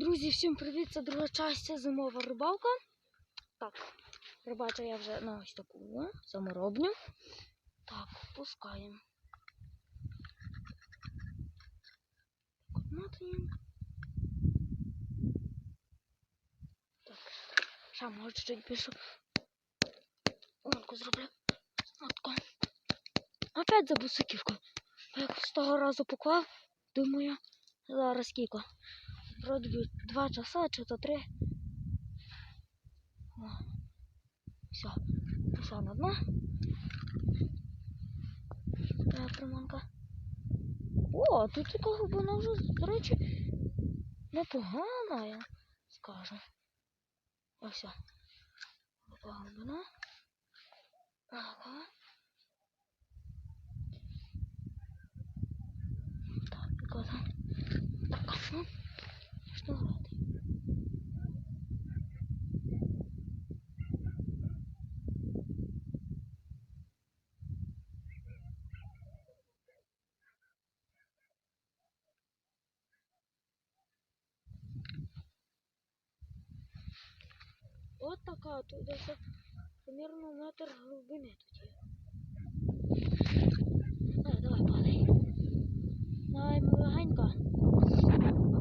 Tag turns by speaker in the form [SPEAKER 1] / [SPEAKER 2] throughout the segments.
[SPEAKER 1] Друзі, всім привіт! Це друга частина зимова рибалка. Так, рибачу я вже на ось таку саморобню. Так, пускаємо. Так. Так, ще може чуть-чуть більше. Зроблю. Отко. Опять за бусиківку. Як з того разу поклав, думаю, зараз скільки. Вроді би два часа чи то три. Все. Все на дно. Та приманка. О, тут такого вона вже, до речі, непогана, я скажу. Ось. Така глибина. Ага. Так, яка там? Така, ну. Что вроде? Вот такая тут десь примерно метр глибини тут є. Давай, давай, падай. Давай, легенько.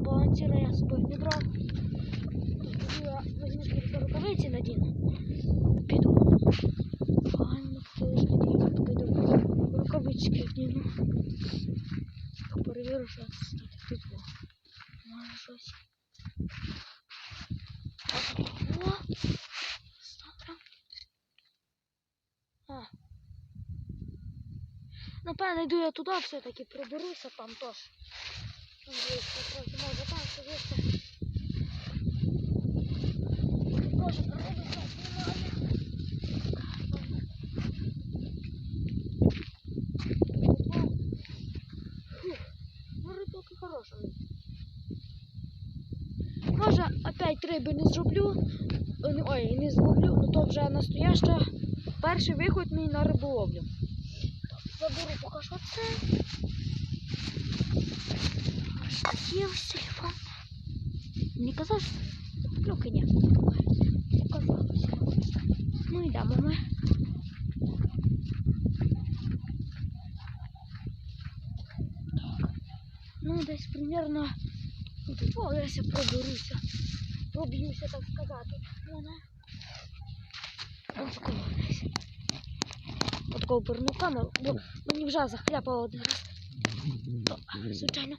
[SPEAKER 1] Балансира я з собою не брав. Тоді я візьму тільки рукавиці надіну. Піду. Гарно подивлюсь, піду. Рукавички вдіну. Перевірю, що кстати, тут було. Може щось. О! Добре. Напевно, йду я туди все-таки приберуся там теж. Трохи може там сидіти. Прошу, приберуся, знімаю. Ну, рибалки хороші. 5 риби не зроблю, е, ну, ой, не зловлю, ну то вже настояща перший виход мій на риболовлю. Заберу поки що це. ось телефон. Мені казав, що клюки ні. Показалося. Ну йдемо ми. Ну, десь примерно... Ну, о, я себе проберуся. Проб'юся, так сказати. Вона. Ось коло. От кого поверну камеру, бо мені вже захляпало один раз. Звичайно,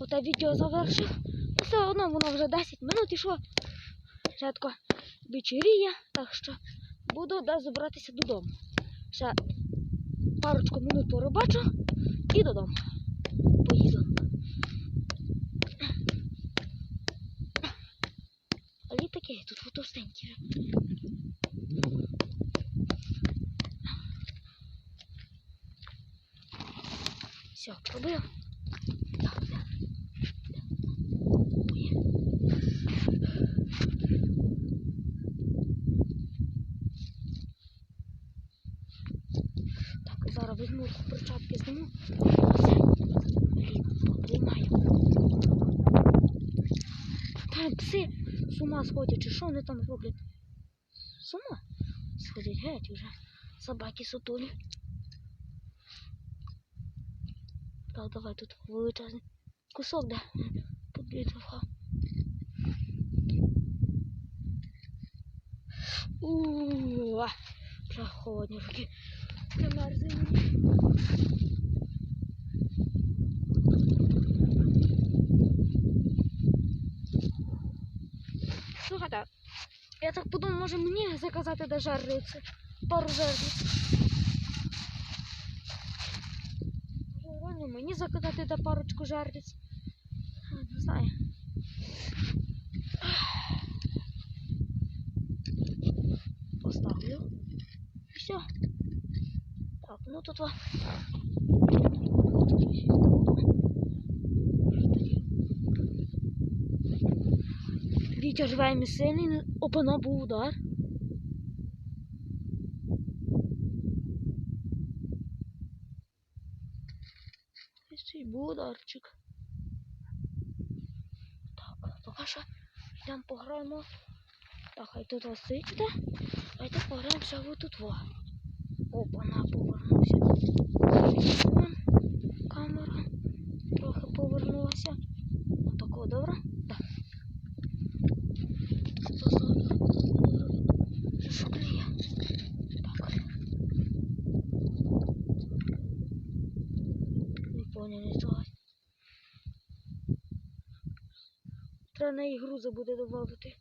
[SPEAKER 1] оте відео завершив. Ну, Все одно воно вже 10 минут ішло. Рядко вечеріє, так що буду десь забратися додому. Ще парочку минут порибачу і додому. Тут фотостенькі. Все, пробив. Так, так. Так, зараз візьму перчатки зніму. Все. Приймаю. Там пси з ума сходять, чи що вони там роблять? З ума сходять геть уже. Собаки сутулі. Так, давай тут величезний кусок, де підлітував. Ууу, вже холодні руки. Примерзли мені. я так подумав, може мені заказати де жарниці. Пару жарниць. Може реально мені заказати де парочку жарниць. Не знаю. Поставлю. Все. Так, ну тут во. Вельми сильний, опана був удар. Ще й був ударчик. Так, поки наша. Йдемо пограємо. Так, хай тут ось стоїть де. А йдемо пограємо ще вот тут во. Опа, на повернувся. Камера. Трохи повернулася. Отако, добре? Так. Шукліє. Так. Не понял нічого. Треба на ігру забуде додати.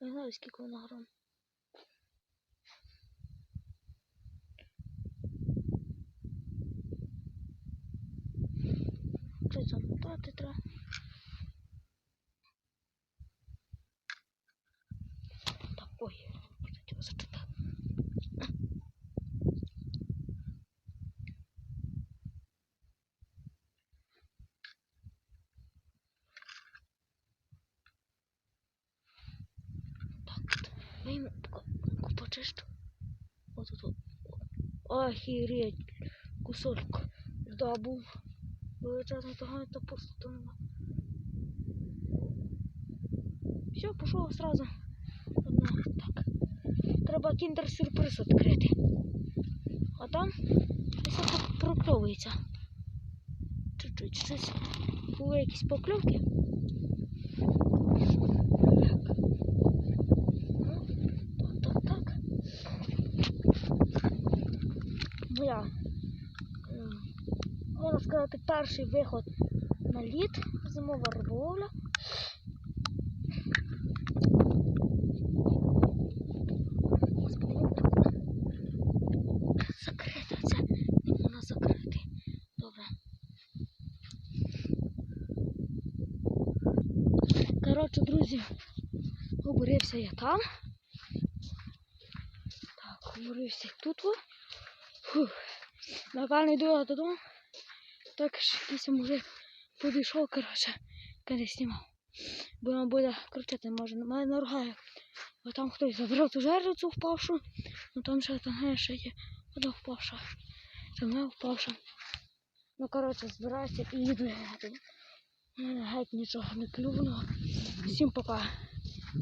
[SPEAKER 1] Не знаю, скільки вона грам. Що замотати треба? Так, ой, хотіла зачитати. Так, вийму, почищу. Ось тут. Охереть, кусочок льда був. Величезний того та. Все, пішов сразу. Одна. Так. Треба кіндер-сюрприз відкрити. А там щось прокльовується. Чуть-чуть щось. Були якісь покльовки. Ну, так, так, так. Моя, можна сказати, перший виход на лід, зимова риболовля. Так це, не. Добре. Коротше, друзі, обурився я там. Так, обурився тут. Фух. Напевно, йду додому. Так ж якийсь мужик підійшов, коротше, коли знімав. Бо він буде кричати, може, на мене наругає. Бо там хтось забрав ту жерлицю впавшу, ну там ще там ще є вода впавша. Це впавша. Ну, коротше, збираюся і їду я геть нічого не клювного. Всім пока.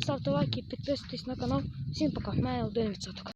[SPEAKER 1] Ставте лайки, підписуйтесь на канал. Всім пока. В мене 1%.